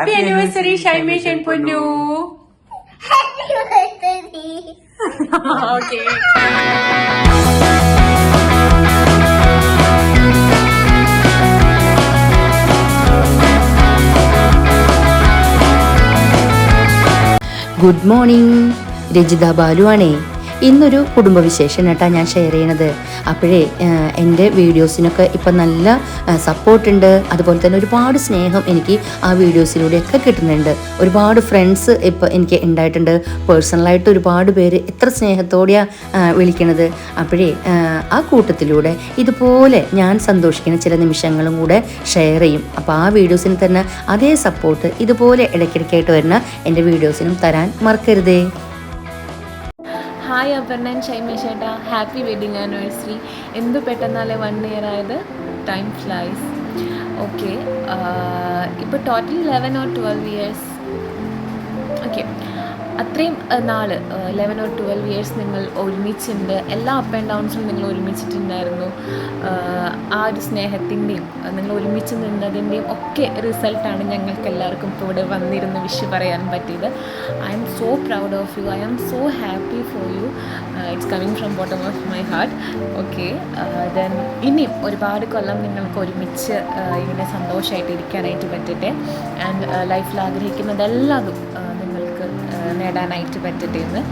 Happy anniversary Shaimesh and Ponnu okay good morning Rajitha Balu ആണേ ഇന്നൊരു കുടുംബവിശേഷം കേട്ടാ ഞാൻ ഷെയർ ചെയ്യണത്. അപ്പോഴേ എന്റെ വീഡിയോസിനൊക്കെ ഇപ്പം നല്ല സപ്പോർട്ടുണ്ട് അതുപോലെ തന്നെ ഒരുപാട് സ്നേഹം എനിക്ക് ആ വീഡിയോസിലൂടെയൊക്കെ കിട്ടുന്നുണ്ട്. ഒരുപാട് ഫ്രണ്ട്സ് ഇപ്പം എനിക്ക് ഉണ്ടായിട്ടുണ്ട് പേഴ്സണലായിട്ട് ഒരുപാട് പേര് എത്ര സ്നേഹത്തോടെയാണ് വിളിക്കണത്. അപ്പോഴേ ആ കൂട്ടത്തിലൂടെ ഇതുപോലെ ഞാൻ സന്തോഷിക്കുന്ന ചില നിമിഷങ്ങളും കൂടെ ഷെയർ ചെയ്യും. അപ്പോൾ ആ വീഡിയോസിന് തന്നെ അതേ സപ്പോർട്ട് ഇതുപോലെ ഇടയ്ക്കിടയ്ക്കായിട്ട് വരുന്ന എന്റെ വീഡിയോസിനും തരാൻ മറക്കരുതേ. ഹായ് അപർണൻ ചേട്ടാ. ഹാപ്പി വെഡിങ് ആനിവേഴ്സറി എന്ത് പെട്ടെന്നാലേ വൺ ഇയർ ആയത്? ടൈം ഫ്ലൈസ് ഓക്കെ ഇപ്പോൾ total eleven or twelve years okay അത്രയും നാൾ ലെവൻ ഓർ ട്വൽവ് ഇയേഴ്സ് നിങ്ങൾ ഒരുമിച്ചുണ്ട്. എല്ലാ അപ്പ് ആൻഡ് ഡൗൺസും നിങ്ങൾ ഒരുമിച്ചിട്ടുണ്ടായിരുന്നു. ആ ഒരു സ്നേഹത്തിന്റെയും നിങ്ങൾ ഒരുമിച്ച് നിന്നതിന്റെയും ഒക്കെ റിസൾട്ടാണ് ഞങ്ങൾക്ക് എല്ലാവർക്കും ഇപ്പോൾ ഇവിടെ വന്നിരുന്ന് വിഷ് പറയാൻ പറ്റിയത്. I'm so proud of you I am so happy for you it's coming from bottom of my heart okay then ഇനിയും ഒരുപാട് കൊല്ലം നിങ്ങൾക്ക് ഒരുമിച്ച് ഇങ്ങനെ സന്തോഷമായിട്ട് ഇരിക്കാനായിട്ട് പറ്റട്ടെ. ആൻഡ് ലൈഫിൽ ആഹ് നേടാനായിട്ട് പറ്റട്ടെ എന്ന്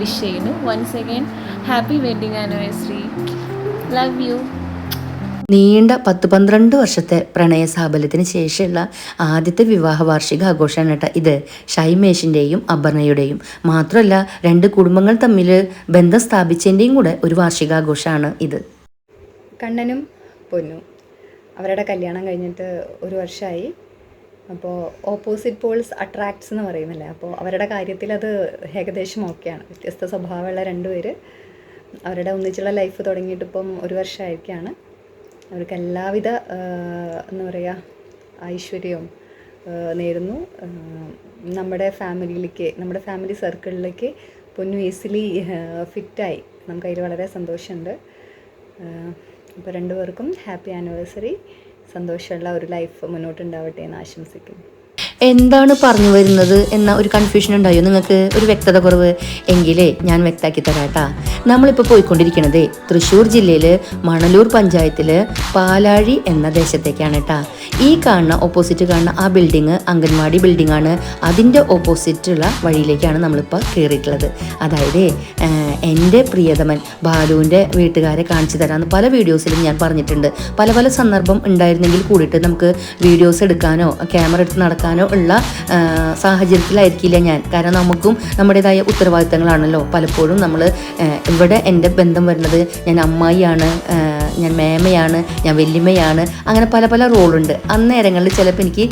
വിഷ് ചെയ്യുന്നു. Once again happy wedding anniversary love you നീണ്ട പത്ത് പന്ത്രണ്ട് വർഷത്തെ പ്രണയ സാബല്യത്തിന് ശേഷമുള്ള ആദ്യത്തെ വിവാഹ വാർഷിക ആഘോഷമാണ് കേട്ടോ ഇത്. ഷൈമേഷിന്റെയും അപർണയുടെയും. മാത്രമല്ല രണ്ട് കുടുംബങ്ങൾ തമ്മിൽ ബന്ധം സ്ഥാപിച്ചതിന്റെയും കൂടെ ഒരു വാർഷികാഘോഷമാണ് ഇത്. കണ്ണനും പൊന്നു. അവരുടെ കല്യാണം കഴിഞ്ഞിട്ട് ഒരു വർഷമായി. അപ്പോൾ ഓപ്പോസിറ്റ് പോൾസ് അട്രാക്ട്സ് എന്ന് പറയുന്നില്ലേ? അപ്പോൾ അവരുടെ കാര്യത്തിൽ അത് ഏകദേശം ഓക്കെയാണ് വ്യത്യസ്ത സ്വഭാവമുള്ള രണ്ടുപേര് അവരുടെ ഒന്നിച്ചുള്ള ലൈഫ് തുടങ്ങിയിട്ട് ഇപ്പം ഒരു വർഷമായിരിക്കുകയാണ് അവർക്ക് എല്ലാവിധ എന്താ പറയുക ഐശ്വര്യവും നേരുന്നു. നമ്മുടെ ഫാമിലിയിലേക്ക് നമ്മുടെ ഫാമിലി സർക്കിളിലേക്ക് പൊന്നു ഈസിലി ഫിറ്റായി നമുക്കതിൽ വളരെ സന്തോഷമുണ്ട്. അപ്പോൾ രണ്ടുപേർക്കും ഹാപ്പി ആനിവേഴ്സറി സന്തോഷമുള്ള ഒരു ലൈഫ് മുന്നോട്ടുണ്ടാവട്ടെ എന്ന് ആശംസിക്കുന്നു. എന്താണ് പറഞ്ഞു വരുന്നത് എന്ന ഒരു കൺഫ്യൂഷൻ ഉണ്ടായോ? നിങ്ങൾക്ക് ഒരു വ്യക്തത കുറവ് എങ്കിലേ ഞാൻ വ്യക്താക്കി തരാട്ടാ നമ്മളിപ്പോൾ പോയിക്കൊണ്ടിരിക്കുന്നത് തൃശ്ശൂർ ജില്ലയിൽ മണലൂർ പഞ്ചായത്തിൽ പാലാഴി എന്ന ദേശത്തേക്കാണ് കേട്ടാ. ഈ കാണുന്ന ഓപ്പോസിറ്റ് കാണുന്ന ആ ബിൽഡിങ് അംഗൻവാടി ബിൽഡിംഗ് ആണ്. അതിന്റെ ഓപ്പോസിറ്റുള്ള വഴിയിലേക്കാണ് നമ്മളിപ്പോൾ കയറിയിട്ടുള്ളത് അതായത് എന്റെ പ്രിയതമൻ ബാലുവിന്റെ വീട്ടുകാരെ കാണിച്ചു തരാമെന്ന് പല വീഡിയോസിലും ഞാൻ പറഞ്ഞിട്ടുണ്ട്. പല പല സന്ദർഭം ഉണ്ടായിരുന്നെങ്കിൽ കൂടിയിട്ട് നമുക്ക് വീഡിയോസ് എടുക്കാനോ ക്യാമറ എടുത്ത് നടക്കാനോ ഉള്ള സാഹചര്യത്തിലായിരിക്കില്ല ഞാൻ. കാരണം നമുക്കും നമ്മുടേതായ ഉത്തരവാദിത്തങ്ങളാണല്ലോ. പലപ്പോഴും നമ്മൾ ഇവിടെ എന്റെ ബന്ധം വരുന്നത്? ഞാൻ അമ്മായിയാണ് ഞാൻ മേമയാണ് ഞാൻ വല്യമ്മയാണ്. അങ്ങനെ പല പല റോളുണ്ട്. അന്നേരങ്ങളിൽ ചിലപ്പോൾ എനിക്ക്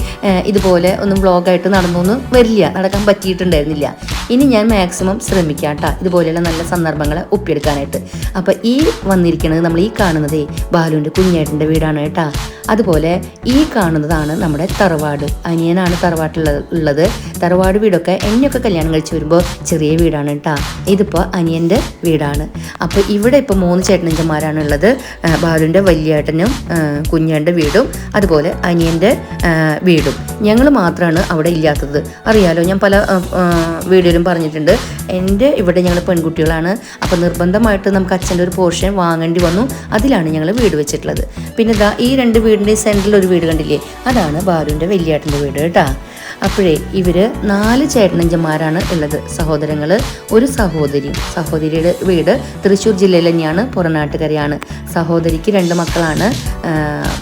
ഇതുപോലെ ഒന്നും വ്ളോഗായിട്ട് നടന്നൊന്നും വരില്ല. നടക്കാൻ പറ്റിയിട്ടുണ്ടായിരുന്നില്ല. ഇനി ഞാൻ മാക്സിമം ശ്രമിക്കാം കേട്ടോ ഇതുപോലെയുള്ള നല്ല സന്ദർഭങ്ങളെ ഒപ്പിയെടുക്കാനായിട്ട്. അപ്പോൾ ഈ വന്നിരിക്കുന്നത് നമ്മൾ ഈ കാണുന്നതേ ബാലുവിന്റെ കുഞ്ഞേട്ടന്റെ വീടാണ് കേട്ടോ. അതുപോലെ ഈ കാണുന്നതാണ് നമ്മുടെ തറവാട്. അനിയനാണ് തറവാട്ടുള്ളത് ഉള്ളത്. തറവാട് വീടൊക്കെ എന്നെയൊക്കെ കല്യാണം കഴിച്ച് വരുമ്പോൾ ചെറിയ വീടാണ് കേട്ടോ. ഇതിപ്പോൾ അനിയന്റെ വീടാണ്. അപ്പോൾ ഇവിടെ ഇപ്പോൾ മൂന്ന് ചേട്ടനഞ്ചന്മാരാണ് ഉള്ളത്. ബാലുവിന്റെ വലിയേട്ടനും കുഞ്ഞേന്റെ വീടും അതുപോലെ അനിയന്റെ വീടും. ഞങ്ങൾ മാത്രമാണ് അവിടെ ഇല്ലാത്തത്. അറിയാലോ ഞാൻ പല വീഡിയോയിലും പറഞ്ഞിട്ടുണ്ട്. എന്റെ ഇവിടെ ഞങ്ങൾ പെൺകുട്ടികളാണ്. അപ്പോൾ നിർബന്ധമായിട്ട് നമുക്ക് അച്ഛന്റെ ഒരു പോർഷൻ വാങ്ങേണ്ടി വന്നു. അതിലാണ് ഞങ്ങൾ വീട് വെച്ചിട്ടുള്ളത്. പിന്നെ ഈ രണ്ട് വീടിന്റെ സെന്ററിൽ ഒരു വീട് കണ്ടില്ലേ? അതാണ് ബാലുവിന്റെ വലിയേട്ടന്റെ വീട് കേട്ടോ. അപ്പോഴേ ഇവർ നാല് ചേട്ടനഞ്ചന്മാരാണ് ഉള്ളത്. സഹോദരങ്ങൾ ഒരു സഹോദരി. സഹോദരിയുടെ വീട് തൃശ്ശൂർ ജില്ലയിൽ തന്നെയാണ് പുറനാട്ടുകരയാണ്. സഹോദരിക്ക് രണ്ട് മക്കളാണ്.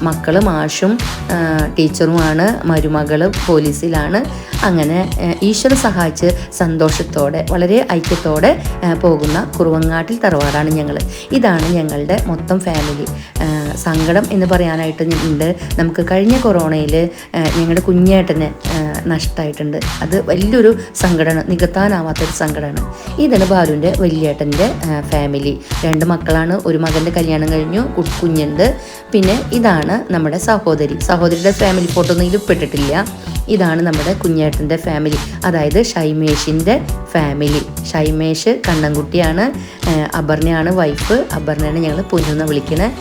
മക്കൾ മാഷും ടീച്ചറുമാണ് മരുമകൾ പോലീസിലാണ്. അങ്ങനെ ഈശ്വര സഹായിച്ച് സന്തോഷത്തോടെ വളരെ ഐക്യത്തോടെ പോകുന്ന കുറുവങ്ങാട്ടിൽ തറവാടാണ് ഞങ്ങൾ ഇതാണ് ഞങ്ങളുടെ മൊത്തം ഫാമിലി. സങ്കടം എന്ന് പറയാനായിട്ട് ഉണ്ട്. നമുക്ക് കഴിഞ്ഞ കൊറോണയിൽ ഞങ്ങളുടെ കുഞ്ഞേട്ടന് നഷ്ടമായിട്ടുണ്ട് അത് വലിയൊരു സങ്കടമാണ് നികത്താനാവാത്തൊരു സങ്കടമാണ് ഇതാണ് ബാലുവിന്റെ വലിയേട്ടന്റെ ഫാമിലി രണ്ട് മക്കളാണ്. ഒരു മകന്റെ കല്യാണം കഴിഞ്ഞു കുഞ്ഞുണ്ട്. പിന്നെ ഇതാണ് നമ്മുടെ സഹോദരി. സഹോദരിയുടെ ഫാമിലി ഫോട്ടോ ഒന്നും ഇതാണ് നമ്മുടെ കുഞ്ഞേട്ടന്റെ ഫാമിലി അതായത് ഷൈമേഷിന്റെ ഫാമിലി ഷൈമേഷ് കണ്ണൻകുട്ടിയാണ് അബർണയാണ് വൈഫ് അപർണയാണ് ഞങ്ങൾ പൊന്നുന്ന വിളിക്കണേ.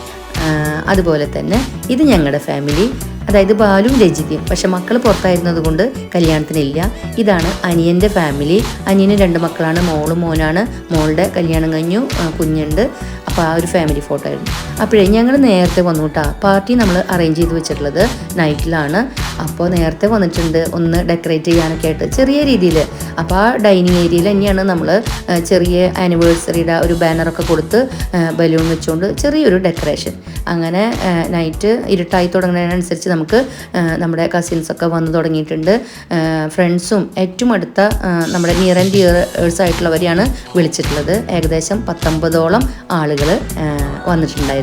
ആ, അതുപോലെ തന്നെ ഇത് ഞങ്ങളുടെ ഫാമിലി അതായത് ബാലും രജിതയും. പക്ഷെ മക്കൾ പുറത്തായിരുന്നത് കൊണ്ട് കല്യാണത്തിനില്ല. ഇതാണ് അനിയന്റെ ഫാമിലി. അനിയന് രണ്ട് മക്കളാണ്. മോളും മോനാണ്. മോളുടെ കല്യാണം കഴിഞ്ഞു. കുഞ്ഞുണ്ട്. അപ്പോൾ ആ ഒരു ഫാമിലി ഫോട്ടോ ആയിരുന്നു. അപ്പോഴേ ഞങ്ങൾ നേരത്തെ വന്നു കേട്ടോ പാർട്ടി നമ്മൾ അറേഞ്ച് ചെയ്ത് വെച്ചിട്ടുള്ളത് നൈറ്റിലാണ് അപ്പോൾ നേരത്തെ വന്നിട്ടുണ്ട് ഒന്ന് ഡെക്കറേറ്റ് ചെയ്യാനൊക്കെ ആയിട്ട് ചെറിയ രീതിയിൽ അപ്പോൾ ആ ഡൈനിങ് ഏരിയയിൽ തന്നെയാണ് നമ്മൾ ചെറിയ ആനിവേഴ്സറിയുടെ ഒരു ബാനറൊക്കെ കൊടുത്ത് ബലൂൺ വെച്ചുകൊണ്ട് ചെറിയൊരു ഡെക്കറേഷൻ അങ്ങനെ നൈറ്റ് ഇരുട്ടായി തുടങ്ങുന്നതിനനുസരിച്ച് നമുക്ക് നമ്മുടെ കസിൻസൊക്കെ വന്നു തുടങ്ങിയിട്ടുണ്ട്. ഫ്രണ്ട്സും ഏറ്റവും അടുത്ത നമ്മുടെ നിയർ ആൻഡ് ഡിയേഴ്സ് ആയിട്ടുള്ളവരെയാണ് വിളിച്ചിട്ടുള്ളത്. ഏകദേശം പത്തൊമ്പതോളം ആളുകൾ വന്നിട്ടുണ്ടായിരുന്നു.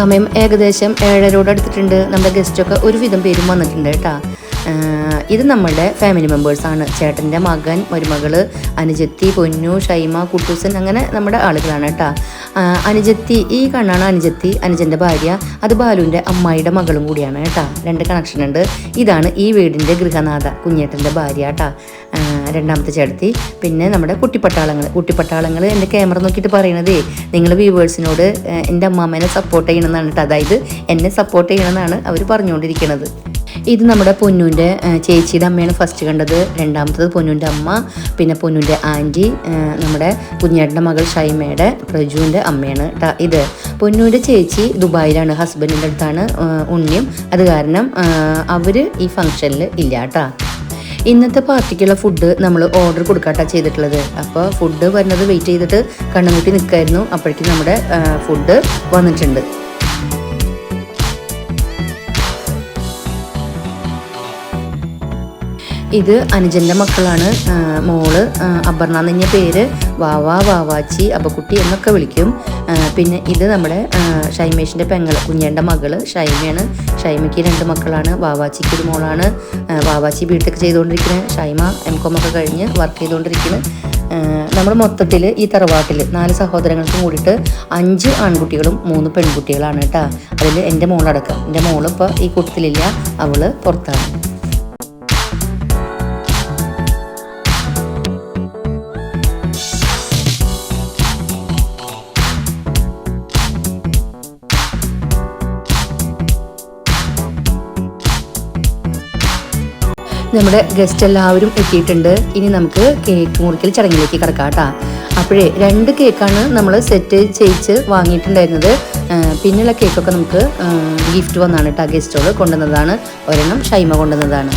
സമയം ഏകദേശം ഏഴരോട് എടുത്തിട്ടുണ്ട് നമ്മുടെ ഗസ്റ്റൊക്കെ ഒരുവിധം പേരും വന്നിട്ടുണ്ട് കേട്ടോ. ഇത് നമ്മളുടെ ഫാമിലി മെമ്പേഴ്സാണ് ചേട്ടന്റെ മകൻ മരുമകൾ അനുജത്തി പൊന്നു ഷൈമ കുട്ടൂസൻ അങ്ങനെ നമ്മുടെ ആളുകളാണ് കേട്ടോ. അനുജത്തി ഈ കണ്ണാണ് അനുജത്തി അനുജന്റെ ഭാര്യ. അത് ബാലുവിന്റെ അമ്മായിയുടെ മകളും കൂടിയാണ് കേട്ടോ. രണ്ട് കണക്ഷൻ ഉണ്ട്. ഇതാണ് ഈ വീടിന്റെ ഗൃഹനാഥ കുഞ്ഞേട്ടന്റെ ഭാര്യ കേട്ടോ. രണ്ടാമത്തെ ചേട്ടത്തി. പിന്നെ നമ്മുടെ കുട്ടിപ്പട്ടാളങ്ങൾ. കുട്ടിപ്പട്ടാളങ്ങൾ എന്റെ ക്യാമറ നോക്കിയിട്ട് പറയണതേ നിങ്ങൾ വ്യൂവേഴ്സിനോട് എന്റെ അമ്മാമ്മേനെ സപ്പോർട്ട് ചെയ്യണമെന്നാണ് കേട്ടോ. അതായത് എന്നെ സപ്പോർട്ട് ചെയ്യണമെന്നാണ് അവർ പറഞ്ഞുകൊണ്ടിരിക്കുന്നത് ഇത് നമ്മുടെ പൊന്നൂന്റെ ചേച്ചിയുടെ അമ്മയാണ് ഫസ്റ്റ് കണ്ടത്. രണ്ടാമത്തത് പൊന്നുന്റെ അമ്മ പിന്നെ പൊന്നുന്റെ ആന്റി നമ്മുടെ കുഞ്ഞേട്ടന്റെ മകൾ ഷൈമയുടെ പ്രജുവിന്റെ അമ്മയാണ് ഇത്. പൊന്നുവിന്റെ ചേച്ചി ദുബായിലാണ് ഹസ്ബൻഡിന്റെ അടുത്താണ് ഉണ്ണിയും. അത് കാരണം അവർ ഈ ഫംഗ്ഷനിൽ ഇല്ല കേട്ടോ ഇന്നത്തെ പാർട്ടിക്കുള്ള ഫുഡ് നമ്മൾ ഓർഡർ കൊടുക്കാട്ടാ ചെയ്തിട്ടുള്ളത്. അപ്പോൾ ഫുഡ് വരുന്നത് വെയിറ്റ് ചെയ്തിട്ട് കണ്ണുമുട്ടി നിൽക്കായിരുന്നു അപ്പോഴേക്കും നമ്മുടെ ഫുഡ് വന്നിട്ടുണ്ട്. ഇത് അനുജന്റെ മക്കളാണ്. മോൾ അപർണ എന്ന് പേര് വാവാ വാവാച്ചി അബക്കുട്ടി എന്നൊക്കെ വിളിക്കും. പിന്നെ ഇത് നമ്മുടെ ഷൈമേഷിന്റെ പെങ്ങൾ കുഞ്ഞേന്റെ മകൾ ഷൈമയാണ്. ഷൈമയ്ക്ക് രണ്ട് മക്കളാണ് വാവാച്ചിക്ക് ഒരു മോളാണ്. വാവാച്ചി ബിടെക് ചെയ്തുകൊണ്ടിരിക്കുന്നത് ഷൈമ എം കോം ഒക്കെ കഴിഞ്ഞ് വർക്ക് ചെയ്തുകൊണ്ടിരിക്കുന്നത് നമ്മൾ മൊത്തത്തിൽ ഈ തറവാട്ടിൽ നാല് സഹോദരങ്ങൾക്കും കൂടിയിട്ട് അഞ്ച് ആൺകുട്ടികളും മൂന്ന് പെൺകുട്ടികളാണ് കേട്ടോ. അതിൽ എന്റെ മോളടക്കം. എന്റെ മോളിപ്പോൾ ഈ കൂട്ടത്തിലില്ല. അവൾ പുറത്താണ്. നമ്മുടെ ഗസ്റ്റ് എല്ലാവരും എത്തിയിട്ടുണ്ട്. ഇനി നമുക്ക് കേക്ക് മുറിക്കൽ ചടങ്ങിലേക്ക് കിടക്കാം കേട്ടോ. അപ്പോഴേ രണ്ട് കേക്കാണ് നമ്മൾ സെറ്റ് ചെയ്യിച്ച് വാങ്ങിയിട്ടുണ്ടായിരുന്നത്. പിന്നെയുള്ള കേക്കൊക്കെ നമുക്ക് ഗിഫ്റ്റ് വന്നാണ് കേട്ടോ. ഗസ്റ്റുകൾ കൊണ്ടുവന്നതാണ്. ഒരെണ്ണം ഷൈമ കൊണ്ടുവന്നതാണ്.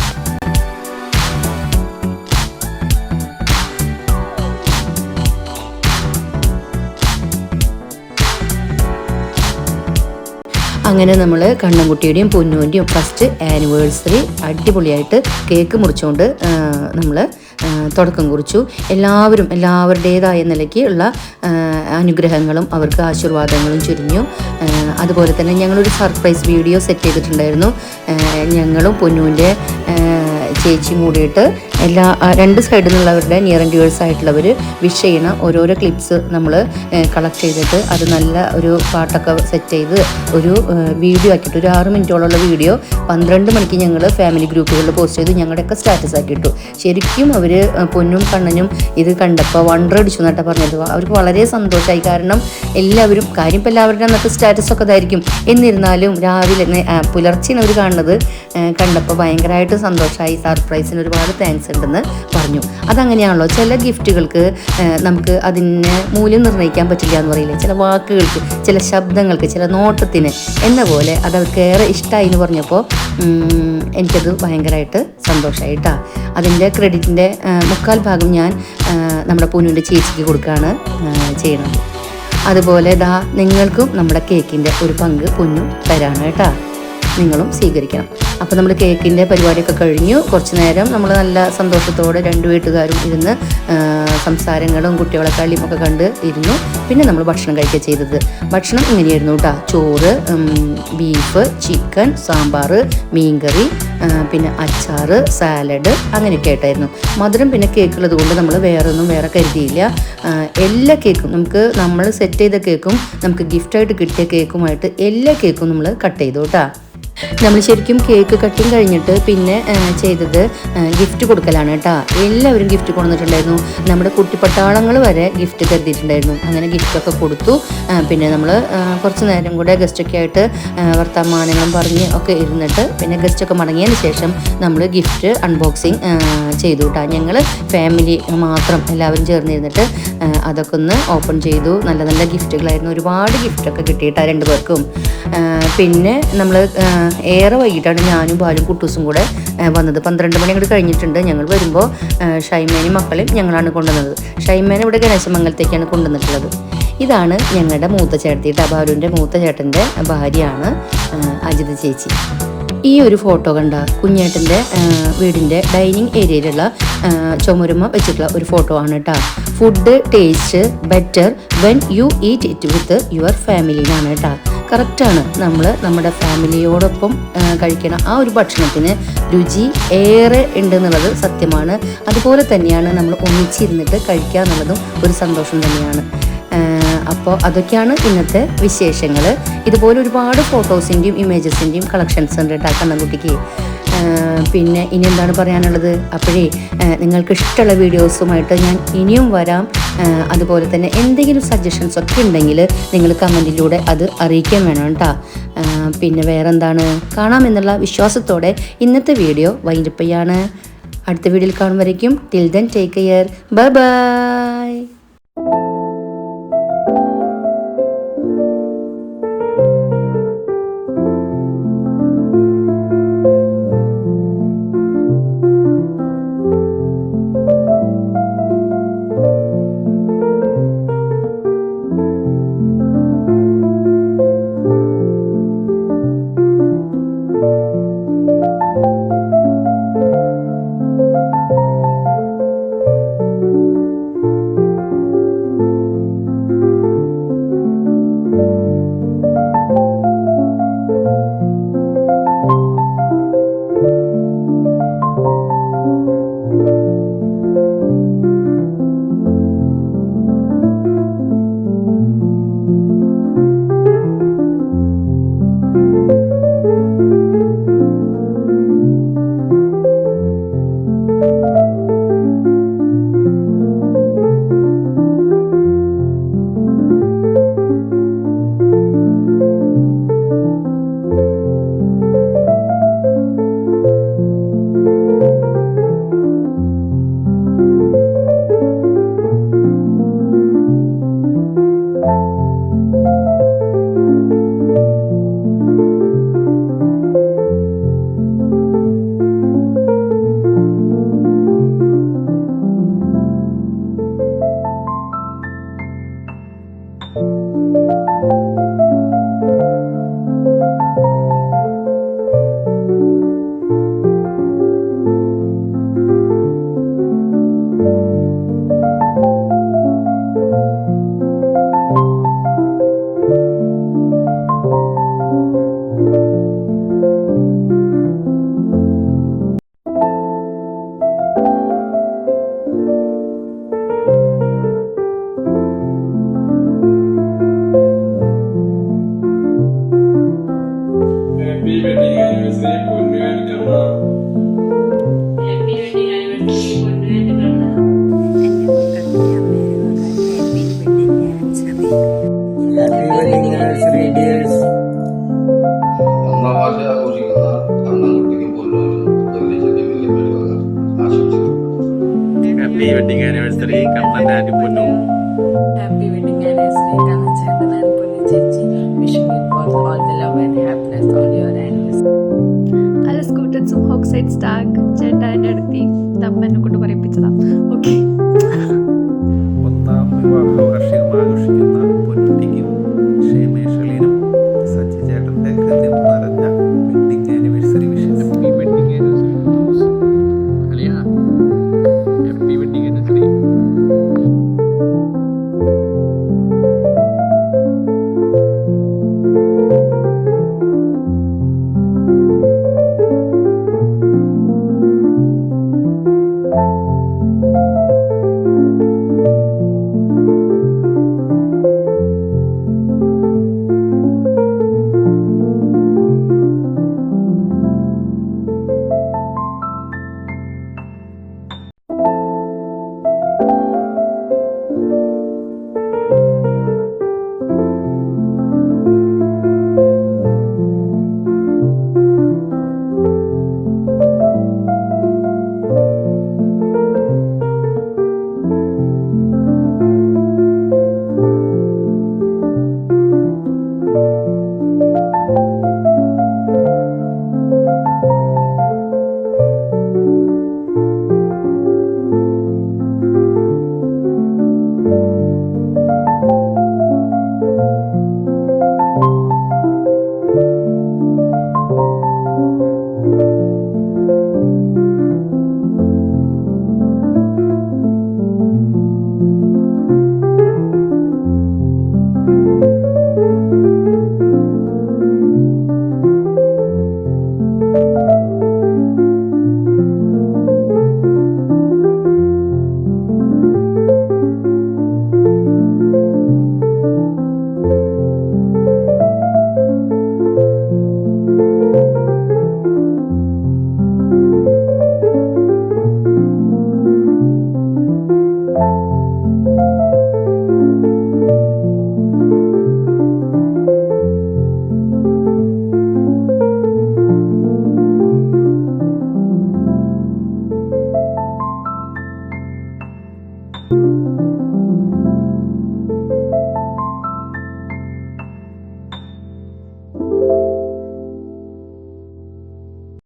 അങ്ങനെ നമ്മൾ കണ്ണൻകുട്ടിയുടെയും പൊന്നുവിന്റെയും ഫസ്റ്റ് ആനിവേഴ്സറി അടിപൊളിയായിട്ട് കേക്ക് മുറിച്ചുകൊണ്ട് നമ്മൾ തുടക്കം കുറിച്ചു. എല്ലാവരും എല്ലാവരുടേതായ നിലയ്ക്ക് ഉള്ള അനുഗ്രഹങ്ങളും അവർക്ക് ആശീർവാദങ്ങളും ചുരിഞ്ഞു. അതുപോലെ തന്നെ ഞങ്ങളൊരു സർപ്രൈസ് വീഡിയോ സെറ്റ് ചെയ്തിട്ടുണ്ടായിരുന്നു. ഞങ്ങളും പൊന്നുവിന്റെ ചേച്ചിയും കൂടിയിട്ട് എല്ലാ രണ്ട് സൈഡിൽ നിന്നുള്ളവരുടെ നിയർ ആൻഡ് ഡ്യൂഴ്സ് ആയിട്ടുള്ളവർ വിഷ് ചെയ്യണ ഓരോരോ ക്ലിപ്സ് നമ്മൾ കളക്ട് ചെയ്തിട്ട് അത് നല്ല ഒരു പാട്ടൊക്കെ സെറ്റ് ചെയ്ത് ഒരു വീഡിയോ ആക്കിയിട്ട് ഒരു ആറ് മിനിറ്റോളമുള്ള വീഡിയോ പന്ത്രണ്ട് മണിക്ക് ഞങ്ങൾ ഫാമിലി ഗ്രൂപ്പുകളിൽ പോസ്റ്റ് ചെയ്ത് ഞങ്ങളുടെയൊക്കെ സ്റ്റാറ്റസ് ആക്കിയിട്ടു ശരിക്കും അവർ പൊന്നും കണ്ണനും ഇത് കണ്ടപ്പോൾ വണ്ടർ അടിച്ചു എന്നിട്ട് പറഞ്ഞത്. അവർക്ക് വളരെ സന്തോഷമായി കാരണം എല്ലാവരും കാര്യം ഇപ്പോൾ എല്ലാവരുടെ അന്നത്തെ സ്റ്റാറ്റസൊക്കെ ഇതായിരിക്കും. എന്നിരുന്നാലും രാവിലെ പുലർച്ചെയാണ് അവർ കാണുന്നത്. കണ്ടപ്പോൾ ഭയങ്കരമായിട്ട് സന്തോഷമായി സർപ്രൈസിന് ഒരുപാട് താങ്ക്സ് ഉണ്ടെന്ന് പറഞ്ഞു. അതങ്ങനെയാണല്ലോ. ചില ഗിഫ്റ്റുകൾക്ക് നമുക്ക് അതിന് മൂല്യം നിർണയിക്കാൻ പറ്റില്ല എന്ന് പറയില്ലേ? ചില വാക്കുകൾക്ക് ചില ശബ്ദങ്ങൾക്ക് ചില നോട്ടത്തിന് എന്ന പോലെ അത് അവർക്ക് ഏറെ ഇഷ്ടമായി എന്ന് പറഞ്ഞപ്പോൾ എനിക്കത് ഭയങ്കരമായിട്ട് സന്തോഷമായിട്ടാ അതിന്റെ ക്രെഡിറ്റിന്റെ മുക്കാൽ ഭാഗം ഞാൻ നമ്മുടെ പൂനുവിന്റെ ചേച്ചിക്ക് കൊടുക്കുകയാണ് ചെയ്യണം അതുപോലെ ദാ നിങ്ങൾക്കും നമ്മുടെ കേക്കിന്റെ ഒരു പങ്ക് പൊന്നു തരാണ് കേട്ടോ. നിങ്ങളും സ്വീകരിക്കണം. അപ്പോൾ നമ്മൾ കേക്കിന്റെ പരിപാടിയൊക്കെ കഴിഞ്ഞു. കുറച്ച് നേരം നമ്മൾ നല്ല സന്തോഷത്തോടെ രണ്ട് വീട്ടുകാരും ഇരുന്ന് സംസാരങ്ങളും കുട്ടികളെ കളിയും ഒക്കെ കണ്ട് ഇരുന്നു. പിന്നെ നമ്മൾ ഭക്ഷണം കഴിക്കുക ചെയ്തത്. ഭക്ഷണം ഇങ്ങനെയായിരുന്നു കേട്ടോ. ചോറ് ബീഫ് ചിക്കൻ സാമ്പാർ മീൻകറി പിന്നെ അച്ചാർ സാലഡ് അങ്ങനെയൊക്കെ ആയിട്ടായിരുന്നു. മധുരം പിന്നെ കേക്ക് ഉള്ളത് കൊണ്ട് നമ്മൾ വേറെ ഒന്നും വേറെ കരുതിയില്ല. എല്ലാ കേക്കും നമുക്ക് നമ്മൾ സെറ്റ് ചെയ്ത കേക്കും നമുക്ക് ഗിഫ്റ്റായിട്ട് കിട്ടിയ കേക്കുമായിട്ട് എല്ലാ കേക്കും നമ്മൾ കട്ട് ചെയ്തു കേട്ടോ. നമ്മൾ ശരിക്കും കേക്ക് കട്ടിങ് കഴിഞ്ഞിട്ട് പിന്നെ ചെയ്തത് ഗിഫ്റ്റ് കൊടുക്കലാണ് കേട്ടോ. എല്ലാവരും ഗിഫ്റ്റ് കൊണ്ടുവന്നിട്ടുണ്ടായിരുന്നു. നമ്മുടെ കുട്ടിപ്പട്ടാളങ്ങൾ വരെ ഗിഫ്റ്റ് കരുതിയിട്ടുണ്ടായിരുന്നു. അങ്ങനെ ഗിഫ്റ്റൊക്കെ കൊടുത്തു. പിന്നെ നമ്മൾ കുറച്ച് നേരം കൂടെ ഗസ്റ്റൊക്കെ ആയിട്ട് വർത്തമാനങ്ങളും പറഞ്ഞ് ഒക്കെ ഇരുന്നിട്ട് പിന്നെ ഗസ്റ്റൊക്കെ മടങ്ങിയതിന് ശേഷം നമ്മൾ ഗിഫ്റ്റ് അൺബോക്സിങ് ചെയ്തു കേട്ടോ. ഞങ്ങൾ ഫാമിലി മാത്രം എല്ലാവരും ചേർന്നിരുന്നിട്ട് അതൊക്കെ ഒന്ന് ഓപ്പൺ ചെയ്തു. നല്ല നല്ല ഗിഫ്റ്റുകളായിരുന്നു ഒരുപാട് ഗിഫ്റ്റൊക്കെ കിട്ടിയിട്ടാണ് രണ്ട് പേർക്കും പിന്നെ നമ്മൾ ഏറെ വൈകിട്ടാണ് ഞാനും ബാലും കുട്ടൂസും കൂടെ വന്നത്. പന്ത്രണ്ട് മണി അങ്ങോട്ട് കഴിഞ്ഞിട്ടുണ്ട്. ഞങ്ങൾ വരുമ്പോൾ ഷൈമേനും മക്കളെയും ഞങ്ങളാണ് കൊണ്ടുവന്നത്. ഷൈമേനെ ഇവിടെ ഗണേശമംഗലത്തേക്കാണ് കൊണ്ടുവന്നിട്ടുള്ളത്. ഇതാണ് ഞങ്ങളുടെ മൂത്ത ചേട്ടത്തി ടബാലുവിന്റെ മൂത്ത ചേട്ടന്റെ ഭാര്യയാണ് അജിത് അജിത ചേച്ചി. ഈ ഒരു ഫോട്ടോ കണ്ട കുഞ്ഞേട്ടന്റെ വീടിന്റെ ഡൈനിങ് ഏരിയയിലുള്ള ചുമരുമ വെച്ചിട്ടുള്ള ഒരു ഫോട്ടോ ആണ് കേട്ടോ food taste better when you eat it with your ഫാമിലിയിലാണ് കേട്ടോ കറക്റ്റാണ് നമ്മൾ നമ്മുടെ ഫാമിലിയോടൊപ്പം കഴിക്കണം ആ ഒരു ഭക്ഷണത്തിന് രുചി ഏറെ ഉണ്ട് എന്നുള്ളത് സത്യമാണ്. അതുപോലെ തന്നെയാണ് നമ്മൾ ഒന്നിച്ചിരുന്നിട്ട് കഴിക്കുക എന്നുള്ളതും ഒരു സന്തോഷം തന്നെയാണ്. അപ്പോൾ അതൊക്കെയാണ് ഇന്നത്തെ വിശേഷങ്ങൾ ഇതുപോലെ ഒരുപാട് ഫോട്ടോസിന്റെയും ഇമേജസിന്റെയും കളക്ഷൻസ് ഉണ്ട് കേട്ടോ കണ്ണൻകുട്ടിക്ക്. പിന്നെ ഇനി എന്താണ് പറയാനുള്ളത്? അപ്പോഴേ നിങ്ങൾക്ക് ഇഷ്ടമുള്ള വീഡിയോസുമായിട്ട് ഞാൻ ഇനിയും വരാം. അതുപോലെ തന്നെ എന്തെങ്കിലും സജഷൻസ് ഒക്കെ ഉണ്ടെങ്കിൽ നിങ്ങൾ കമന്റിലൂടെ അത് അറിയിക്കാൻ വേണം കേട്ടോ. പിന്നെ വേറെന്താണ്? കാണാമെന്നുള്ള വിശ്വാസത്തോടെ ഇന്നത്തെ വീഡിയോ വൈൻഡപ്പ് ചെയ്യാണ്. അടുത്ത വീഡിയോയിൽ കാണുമ്പോഴേക്കും till then take care. Bye bye.